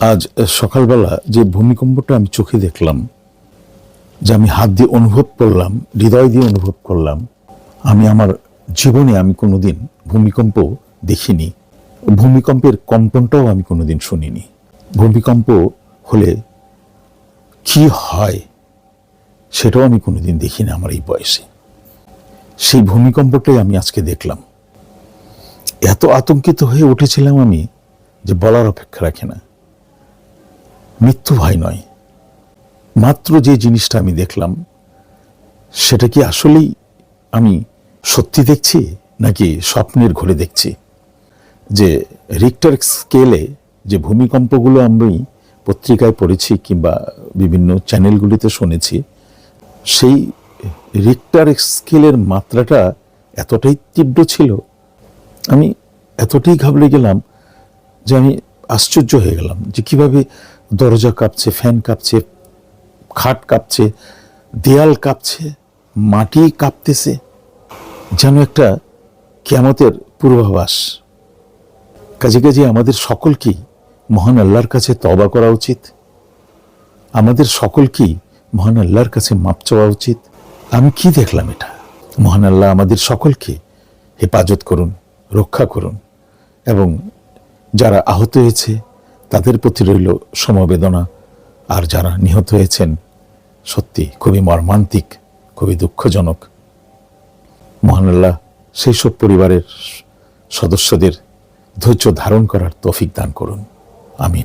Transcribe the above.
আজ সকালবেলা যে ভূমিকম্পটা আমি চোখে দেখলাম, যে আমি হাত দিয়ে অনুভব করলাম, হৃদয় দিয়ে অনুভব করলাম, আমি আমার জীবনে আমি কোনোদিন ভূমিকম্প দেখিনি। ভূমিকম্পের কম্পনটাও আমি কোনোদিন শুনিনি। ভূমিকম্প হলে কি হয় সেটাও আমি কোনোদিন দেখিনি আমার এই বয়সে। সেই ভূমিকম্পটাই আমি আজকে দেখলাম। এত আতঙ্কিত হয়ে উঠেছিলাম আমি যে বলার অপেক্ষা রাখে না। মৃত্যু ভয় নয়। মাত্র যে জিনিসটা আমি দেখলাম, সেটা কি আসলেই আমি সত্যি দেখছি, নাকি স্বপ্নের ঘরে দেখছি? যে রিক্টার স্কেলে যে ভূমিকম্পগুলো আমি পত্রিকায় পড়েছি কিংবা বিভিন্ন চ্যানেলগুলিতে শুনেছি, সেই রিক্টার স্কেলের মাত্রাটা এতটাই তীব্র ছিল, আমি এতটাই ঘাবড়ে গেলাম যে আমি আশ্চর্য হয়ে গেলাম যে কীভাবে দরজা কাঁপছে, ফ্যান কাঁপছে, খাট কাঁপছে, দেয়াল কাঁপছে, মাটি কাঁপতেছে, যেন একটা কেমতের পূর্বাভাস। কাজে কাজে আমাদের সকলকেই মহান আল্লাহর কাছে তবা করা উচিত। আমাদের সকলকেই মহান আল্লাহর কাছে মাপ চাওয়া উচিত। আমি কি দেখলাম এটা? মহান আল্লাহ আমাদের সকলকে হেফাজত করুন, রক্ষা করুন, এবং যারা আহত হয়েছে তাদের প্রতি রইল সমবেদনা। আর যারা নিহত হয়েছেন, সত্যি খুবই মর্মান্তিক, খুবই দুঃখজনক। মহান আল্লাহ সেই সব পরিবারের সদস্যদের ধৈর্য ধারণ করার তৌফিক দান করুন। আমিন।